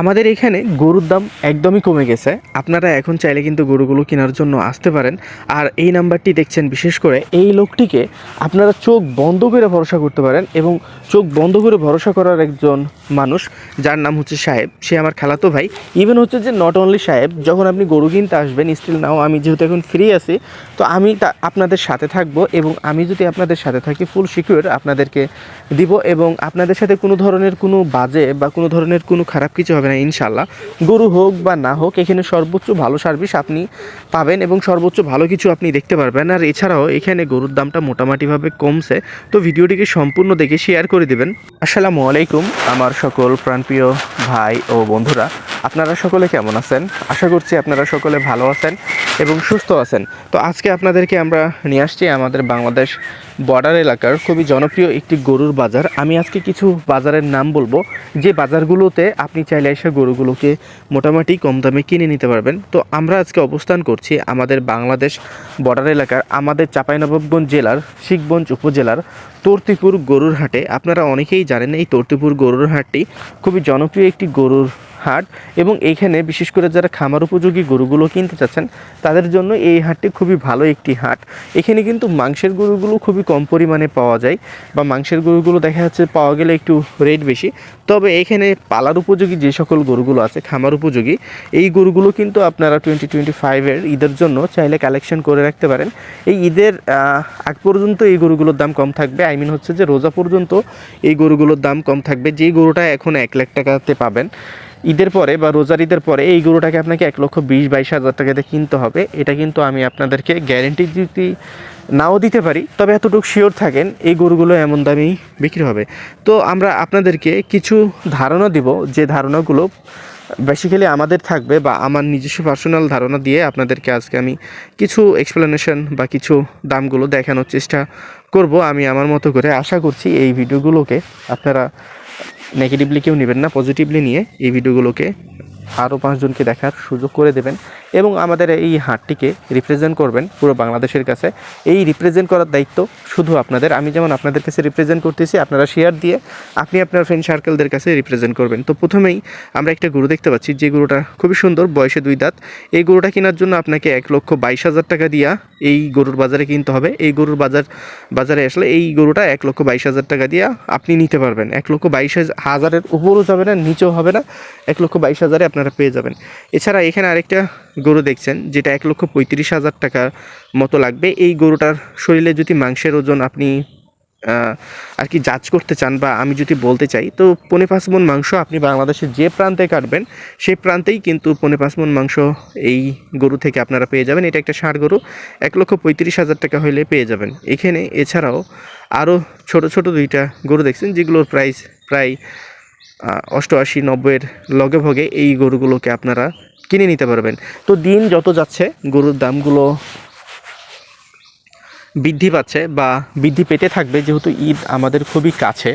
আমাদের এখানে গরুর দাম একদমই কমে গেছে। আপনারা এখন চাইলে কিন্তু গরুগুলো কেনার জন্য আসতে পারেন। আর এই নাম্বারটি দেখছেন বিশেষ করে এই লোকটিকে আপনারা চোখ বন্ধ করে ভরসা করতে পারেন এবং চোখ বন্ধ করে ভরসা করার একজন মানুষ, যার নাম হচ্ছে সাহেব। সে আমার খালাতো ভাই। ইভেন হচ্ছে যে নট অনলি সাহেব, যখন আপনি গরু কিনতে আসবেন স্টিল নাও আমি যেহেতু এখন ফ্রি আছি, তো আমি তা আপনাদের সাথে থাকব এবং আমি যদি আপনাদের সাথে থাকি ফুল সিকিউর আপনাদেরকে দিব এবং আপনাদের সাথে কোনো ধরনের কোনো বাজে বা কোনো ধরনের কোনো খারাপ কিছু হবে না ইনশাল্লাহ গরু হোক বা না হোক, এখানে সর্বোচ্চ ভালো সার্ভিস আপনি পাবেন এবং সর্বোচ্চ ভালো কিছু আপনি দেখতে পারবেন। আর এছাড়াও এখানে গরুর দামটা মোটামুটিভাবে কমছে। তো ভিডিওটিকে সম্পূর্ণ দেখে শেয়ার করে দেবেন। আসসালামু আলাইকুম, আমার সকল প্রাণপ্রিয় ভাই ও বন্ধুরা। আপনারা সকলে কেমন আছেন? আশা করছি আপনারা সকলে ভালো আছেন। এবং সুস্থ আছেন। তো আজকে আপনাদেরকে আমরা নিয়ে আসছি আমাদের বাংলাদেশ বর্ডার এলাকার খুবই জনপ্রিয় একটি গরুর বাজার। আমি আজকে কিছু বাজারের নাম বলব। যে বাজারগুলোতে আপনি চাইলে এসে গরুগুলোকে মোটামুটি কম দামে কিনে নিতে পারবেন। তো আমরা আজকে অবস্থান করছি আমাদের বাংলাদেশ বর্ডার এলাকার আমাদের চাঁপাইনবাবগঞ্জ জেলার, শিখগঞ্জ উপজেলার তর্তিপুর গরুর হাটে। আপনারা অনেকেই জানেন এই তর্তিপুর গরুর হাটটি খুবই জনপ্রিয় একটি গরুর হাট এবং এইখানে বিশেষ করে যারা খামার উপযোগী গরুগুলো কিনতে চাচ্ছেন, তাদের জন্য এই হাটটি খুবই ভালো একটি হাট। এখানে কিন্তু মাংসের গরুগুলো খুবই কম পরিমাণে পাওয়া যায় বা মাংসের গরুগুলো দেখা যাচ্ছে পাওয়া গেলে একটু রেট বেশি। তবে এখানে পালার উপযোগী যে সকল গরুগুলো আছে, খামার উপযোগী, এই গরুগুলো কিন্তু আপনারা টোয়েন্টি টোয়েন্টি ফাইভের ঈদের জন্য চাইলে কালেকশন করে রাখতে পারেন। এই ঈদের আগ পর্যন্ত এই গরুগুলোর দাম কম থাকবে। আই মিন হচ্ছে যে রোজা পর্যন্ত এই গরুগুলোর দাম কম থাকবে। যেই গরুটা এখন এক লাখ টাকাতে পাবেন। ঈদের পরে বা রোজার ঈদের পরে এই গরুটাকে আপনাকে এক লক্ষ বিশ, বাইশ হাজার টাকাতে কিনতে হবে। এটা কিন্তু আমি আপনাদেরকে গ্যারেন্টি যদি নাও দিতে পারি। তবে এতটুকু শিওর থাকেন, এই গরুগুলো এমন দামেই বিক্রি হবে। তো আমরা আপনাদেরকে কিছু ধারণা দিব, যে ধারণাগুলো বেসিক্যালি আমাদের থাকবে বা আমার নিজস্ব পার্সোনাল ধারণা দিয়ে আপনাদেরকে আজকে আমি কিছু এক্সপ্লেনেশন বা কিছু দামগুলো দেখানোর চেষ্টা করব। আমি আমার মতো করে আশা করছি এই ভিডিওগুলোকে আপনারা নেগেটিভলি কেউ নেবেন না পজিটিভলি নিয়ে এই ভিডিওগুলোকে আরও পাঁচজনকে দেখার সুযোগ করে দেবেন এবং আমাদের এই হাটটিকে রিপ্রেজেন্ট করবেন পুরো বাংলাদেশের কাছে। এই রিপ্রেজেন্ট করার দায়িত্ব শুধু আপনাদের। আমি যেমন আপনাদের কাছে রিপ্রেজেন্ট করতেছি, আপনারা শেয়ার দিয়ে আপনি আপনার ফ্রেন্ড সার্কেলদের কাছে রিপ্রেজেন্ট করবেন। তো প্রথমেই আমরা একটা গরু দেখতে পাচ্ছি, যে গরুটা খুবই সুন্দর, বয়সে দুই দাঁত। এই গরুটা কেনার জন্য আপনাকে এক লক্ষ বাইশ হাজার টাকা দিয়া এই গরুর বাজারে কিনতে হবে। এই গরুর বাজার, বাজারে আসলে এই গরুটা এক লক্ষ বাইশ হাজার টাকা দিয়া আপনি নিতে পারবেন। এক লক্ষ বাইশ হাজারের উপরও যাবে না, নিচেও হবে না। এক লক্ষ বাইশ হাজারে আপনারা পেয়ে যাবেন। এছাড়া এখানে আরেকটা গরু দেখছেন, যেটা এক লক্ষ পঁয়ত্রিশ হাজার টাকার মতো লাগবে। এই গরুটার শরীরে যদি মাংসের ওজন আপনি আর কি জাজ করতে চান বা আমি যদি বলতে চাই, তো পনে পাঁচ মন মাংস আপনি বাংলাদেশের যে প্রান্তে কাটবেন, সেই প্রান্তেই কিন্তু পনে পাঁচ মন মাংস এই গরু থেকে আপনারা পেয়ে যাবেন। এটা একটা ষাঁড় গরু, এক লক্ষ পঁয়ত্রিশ হাজার টাকা হলে পেয়ে যাবেন। এখানে এছাড়াও আরও ছোট ছোট দুইটা গরু দেখছেন, যেগুলোর প্রাইস প্রায় অষ্টআশি, নব্বইয়ের লগে ভগে এই গরুগুলোকে আপনারা কিনে নিতে পারবেন। তো দিন যত যাচ্ছে, গরুর দামগুলো বৃদ্ধি পাচ্ছে বা বৃদ্ধি পেতে থাকবে, যেহেতু ঈদ আমাদের খুবই কাছে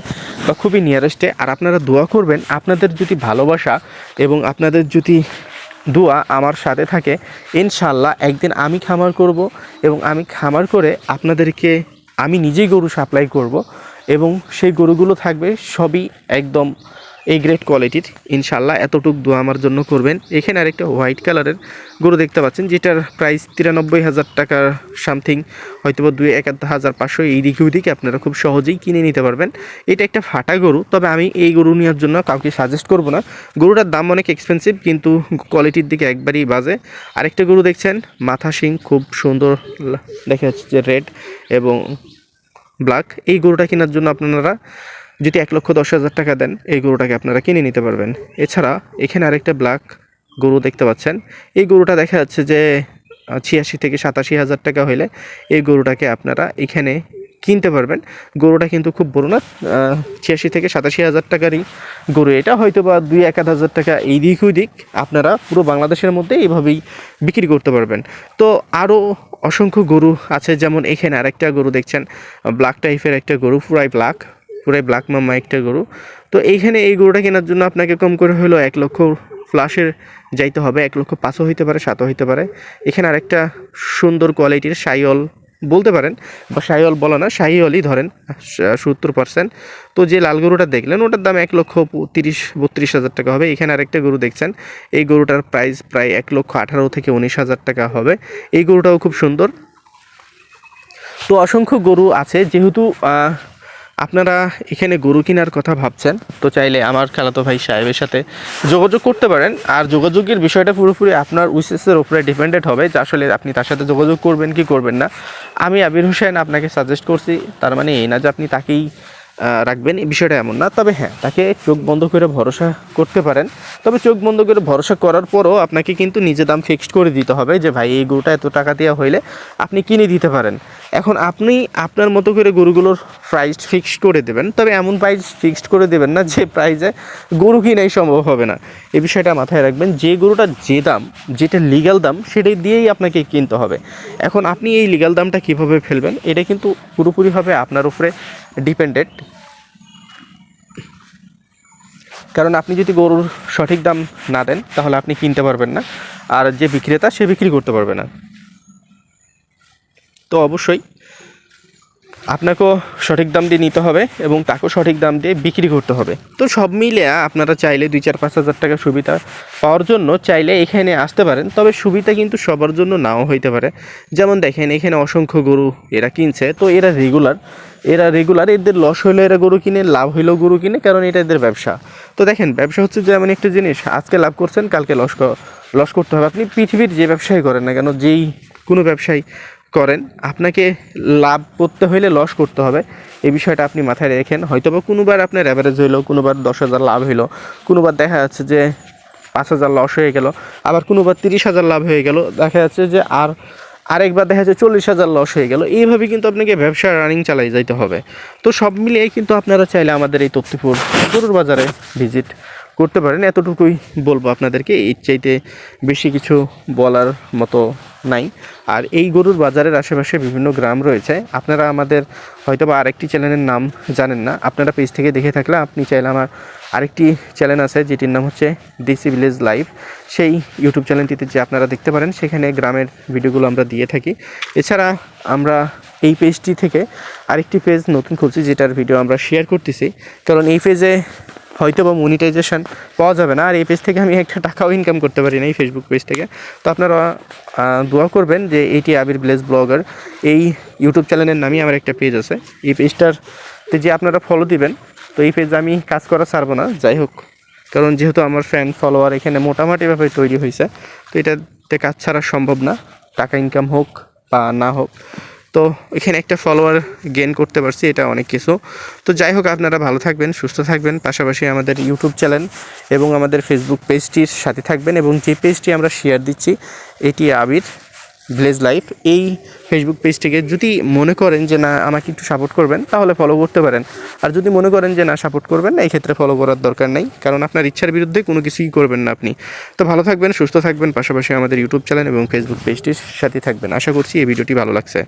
বা খুবই নিয়ারেস্টে আর আপনারা দোয়া করবেন, আপনাদের যদি ভালোবাসা এবং আপনাদের যদি দোয়া আমার সাথে থাকে ইনশাল্লাহ একদিন আমি খামার করব এবং আমি খামার করে আপনাদেরকে আমি নিজেই গরু সাপ্লাই করব। এবং সেই গরুগুলো থাকবে সবই একদম এই গ্রেট কোয়ালিটির ইনশাল্লাহ এতটুক দোয়া আমার জন্য করবেন। এখানে আরেকটা হোয়াইট কালারের গরু দেখতে পাচ্ছেন, যেটার প্রাইস তিরানব্বই হাজার টাকার সামথিং হয়তো বা দুই একাত্তর হাজার পাঁচশো এই দিকে ওদিকে আপনারা খুব সহজেই কিনে নিতে পারবেন। এটা একটা ফাটা গরু, তবে আমি এই গরু নেওয়ার জন্য কাউকে সাজেস্ট করব না। গরুটার দাম অনেক এক্সপেন্সিভ কিন্তু কোয়ালিটির দিকে একবারই বাজে। আরেকটা গরু দেখছেন, মাথা শিং খুব সুন্দর, দেখা যাচ্ছে যে রেড এবং ব্ল্যাক এই গরুটা কেনার জন্য আপনারা যদি এক লক্ষ দশ হাজার টাকা দেন, এই গরুটাকে আপনারা কিনে নিতে পারবেন। এছাড়া এখানে আরেকটা ব্ল্যাক গরু দেখতে পাচ্ছেন। এই গরুটা দেখা যাচ্ছে যে ছিয়াশি থেকে সাতাশি হাজার টাকা হইলে এই গরুটাকে আপনারা এখানে কিনতে পারবেন। গরুটা কিন্তু খুব বড় না ছিয়াশি থেকে সাতাশি হাজার টাকারই গরু। এটা হয়তো বা দুই এক আধ হাজার টাকা এই দিক ওই দিক আপনারা পুরো বাংলাদেশের মধ্যে এইভাবেই বিক্রি করতে পারবেন। তো আরও অসংখ্য গরু আছে, যেমন এখানে আরেকটা গরু দেখছেন, ব্ল্যাক টাইপের একটা গরু, পুরাই ব্ল্যাক পুরাই ব্ল্যাক মাম্মা একটা গরু। তো এইখানে এই গরুটা কেনার জন্য আপনাকে কম করে হলো এক লক্ষ ফ্লাশের যাইতে হবে, এক লক্ষ পাঁচও হইতে পারে, সাতও হইতে পারে। এখানে আরেকটা সুন্দর কোয়ালিটির সাইল বলতে পারেন, বা শাহিওয়াল বলো না, শাহিওয়ালই ধরেন সত্তর পার্সেন্ট তো যে লাল গরুটা দেখলেন, ওটার দাম এক লক্ষ তিরিশ, বত্রিশ হাজার টাকা হবে। এখানে আরেকটা গরু দেখছেন, এই গরুটার প্রাইস প্রায় এক লক্ষ আঠারো থেকে উনিশ হাজার টাকা হবে। এই গরুটাও খুব সুন্দর। তো অসংখ্য গরু আছে, যেহেতু আপনারা এখানে গরু কেনার কথা ভাবছেন, তো চাইলে আমার খেলাতো ভাই সাহেবের সাথে যোগাযোগ করতে পারেন। আর যোগাযোগের বিষয়টা পুরোপুরি আপনার উইসেসের উপরে ডিপেন্ডেড হবে, যে আসলে আপনি তার সাথে যোগাযোগ করবেন কি করবেন না। আমি আবির হুসেন আপনাকে সাজেস্ট করছি, তার মানে এই না যে আপনি তাকেই রাখবেন, এই বিষয়টা এমন না। তবে হ্যাঁ তাকে চোখ বন্ধ করে ভরসা করতে পারেন। তবে চোখ বন্ধ করে ভরসা করার পরও আপনাকে কিন্তু নিজে দাম ফিক্সড করে দিতে হবে যে, ভাই, এই গরুটা এত টাকা দেওয়া হইলে আপনি কিনে দিতে পারেন। এখন আপনি আপনার মতো করে গরুগুলোর প্রাইস ফিক্সড করে দেবেন। তবে এমন প্রাইস ফিক্সড করে দেবেন না যে প্রাইসে গরু কিনাই সম্ভব হবে না। এই বিষয়টা মাথায় রাখবেন, যে গরুটা যে দাম, যেটা লিগ্যাল দাম সেটাই দিয়েই আপনাকে কিনতে হবে। এখন আপনি এই লিগ্যাল দামটা কীভাবে ফেলবেন, এটা কিন্তু পুরোপুরিভাবে আপনার উপরে ডিপেন্ডেড কারণ আপনি যদি গরুর সঠিক দাম না দেন, তাহলে আপনি কিনতে পারবেন না। আর যে বিক্রেতা, সে বিক্রি করতে পারবে না। তো অবশ্যই আপনাকেও সঠিক দাম দিয়ে নিতে হবে এবং তাকেও সঠিক দাম দিয়ে বিক্রি করতে হবে। তো সব মিলে আপনারা চাইলে দুই চার পাঁচ হাজার টাকা সুবিধা পাওয়ার জন্য চাইলে এখানে আসতে পারেন, তবে সুবিধা কিন্তু সবার জন্য নাও হইতে পারে। যেমন দেখেন, এখানে অসংখ্য গরু এরা কিনছে, তো এরা রেগুলার এরা রেগুলার এদের লস হইলেও এরা গরু কিনে, লাভ হইলেও গরু কিনে, কারণ এটা এদের ব্যবসা। তো দেখেন, ব্যবসা হচ্ছে যে এমন একটা জিনিস, আজকে লাভ করছেন, কালকে লস লস করতে হবে। আপনি পৃথিবীর যে ব্যবসায় করেন না কেন, যেই কোনো ব্যবসায় করেন, আপনাকে লাভ করতে হইলে লস করতে হবে। এই বিষয়টা আপনি মাথায় রেখেন। হয়তো বা কোনোবার আপনার অ্যাভারেজ হইল, কোনোবার দশ হাজার লাভ হইল, কোনোবার দেখা যাচ্ছে যে পাঁচ হাজার লস হয়ে গেল, আবার কোনোবার তিরিশ হাজার লাভ হয়ে গেল, দেখা যাচ্ছে যে আর আরেকবার দেখা যাচ্ছে চল্লিশ হাজার লস হয়ে গেল। এইভাবে কিন্তু আপনাকে ব্যবসা রানিং চালাই যাইতে হবে। তো সব মিলিয়ে কিন্তু আপনারা চাইলে আমাদের এই তত্ত্বপুর গরুর বাজারে ভিজিট করতে পারেন। এতটুকুই বলব আপনাদেরকে। এর চাইতে বেশি কিছু বলার মতো নাই। আর এই গরুর বাজারের আশেপাশে বিভিন্ন গ্রাম রয়েছে। আপনারা আমাদের হয়তো বা আরেকটি চ্যানেলের নাম জানেন না। আপনারা পেজ থেকে দেখে থাকলে আপনি চাইলে আমার আরেকটি চ্যানেল আছে, যেটির নাম হচ্ছে ডিসি ভিলেজ লাইভ সেই ইউটিউব চ্যানেলটিতে যে আপনারা দেখতে পারেন, সেখানে গ্রামের ভিডিওগুলো আমরা দিয়ে থাকি। এছাড়া আমরা এই পেজটি থেকে আরেকটি পেজ নতুন খুলছি, যেটার ভিডিও আমরা শেয়ার করতেছি। কারণ এই পেজে হয়তো বা মনিটাইজেশন পাওয়া যাবে না। আর এই পেজ থেকে আমি একটা টাকাও ইনকাম করতে পারি না এই ফেসবুক পেজ থেকে। তো আপনারা দোয়া করবেন যে এইটি আবির ব্লেস ব্লগার এই ইউটিউব চ্যানেলের নামই আমার একটা পেজ আছে। এই পেজটারতে যে আপনারা ফলো দিবেন, তো এই পেজ আমি কাজ করা ছাড়বো না। যাই হোক, কারণ যেহেতু আমার ফ্যান ফলোয়ার এখানে মোটামুটিভাবে তৈরি হয়েছে তো এটাতে কাজ ছাড়া সম্ভব না। টাকা ইনকাম হোক বা না হোক তো এখানে একটা ফলোয়ার গেন করতে পারছি, এটা অনেক কিছু। তো যাই হোক, আপনারা ভালো থাকবেন, সুস্থ থাকবেন, পাশাপাশি আমাদের ইউটিউব চ্যানেল এবং আমাদের ফেসবুক পেজটির সাথে থাকবেন এবং যে পেজটি আমরা শেয়ার দিচ্ছি, এটি আবির ভিলেজ লাইফ এই ফেসবুক পেজটিকে যদি মনে করেন যে, না, আমাকে একটু সাপোর্ট করবেন, তাহলে ফলো করতে পারেন। আর যদি মনে করেন যে, না সাপোর্ট করবেন না এই ক্ষেত্রে ফলো করার দরকার নেই, কারণ আপনার ইচ্ছার বিরুদ্ধে কোনো কিছুই করবেন না আপনি। তো ভালো থাকবেন, সুস্থ থাকবেন, পাশাপাশি আমাদের ইউটিউব চ্যানেল এবং ফেসবুক পেজটির সাথে থাকবেন। আশা করছি এই ভিডিওটি ভালো লাগছে।